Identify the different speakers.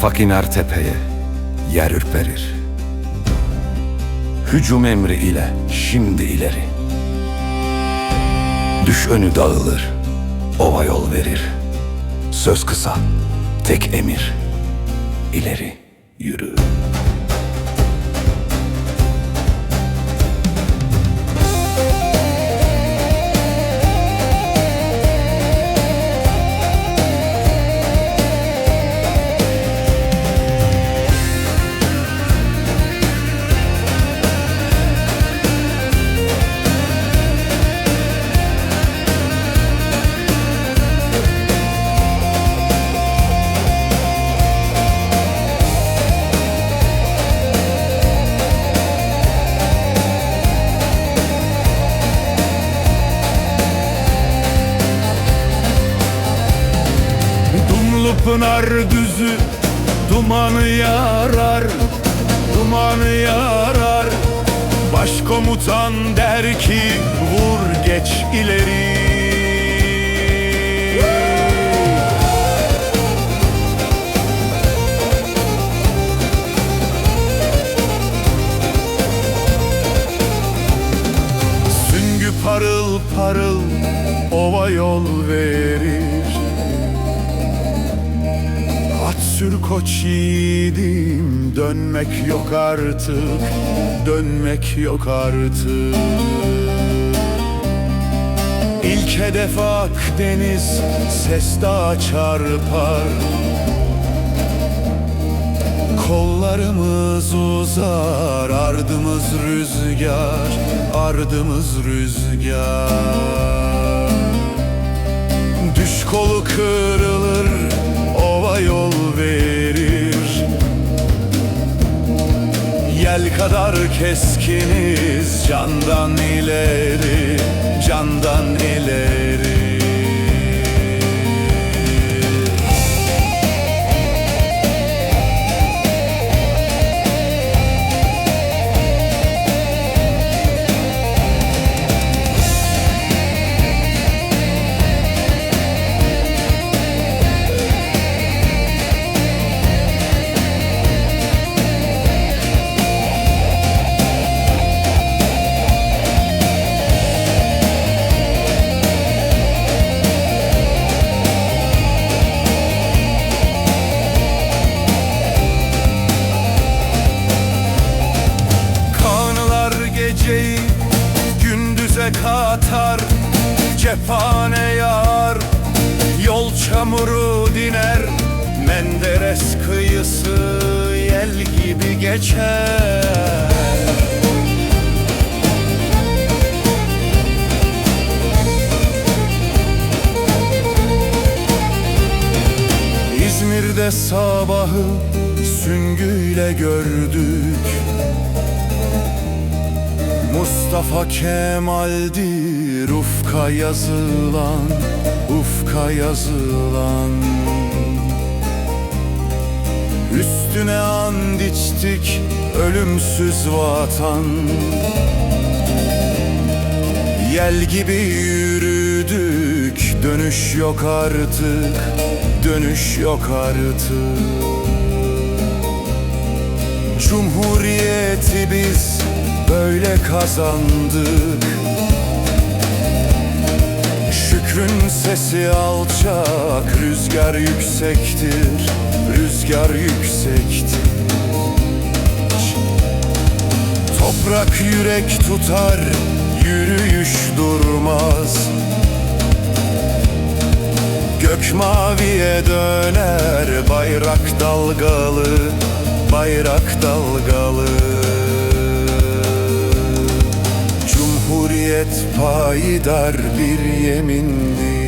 Speaker 1: Şafak iner tepeye, yer ürperir. Hücum emri ile şimdi ileri. Düş önü dağılır, ova yol verir. Söz kısa, tek emir. İleri yürü.
Speaker 2: Pınar düzü dumanı yarar Dumanı yarar. Başkomutan der ki vur geç ileri. Süngü parıl parıl ova yol verir sür koç yiğidim. Dönmek yok artık Dönmek yok artık. İlk hedef Akdeniz Ses daha çarpar. Kollarımız uzar Ardımız rüzgar Ardımız rüzgar. Düş kolu kırılır kadar keskiniz. Candan ileri Candan ileri katar Cephane yağar Yol çamuru diner Menderes kıyısı yel gibi geçer. İzmir'de sabahı süngüyle gördük Mustafa Kemal'dir ufka yazılan Ufka yazılan. Üstüne and içtik ölümsüz vatan. Yel gibi yürüdük dönüş yok artık Dönüş yok artık. Cumhuriyeti biz böyle kazandık. Şükrün sesi alçak, rüzgar yüksektir, rüzgar yüksektir. Toprak yürek tutar, yürüyüş durmaz. Gök maviye döner, bayrak dalgalı, bayrak dalgalı Cumhuriyet payidar bir yemindir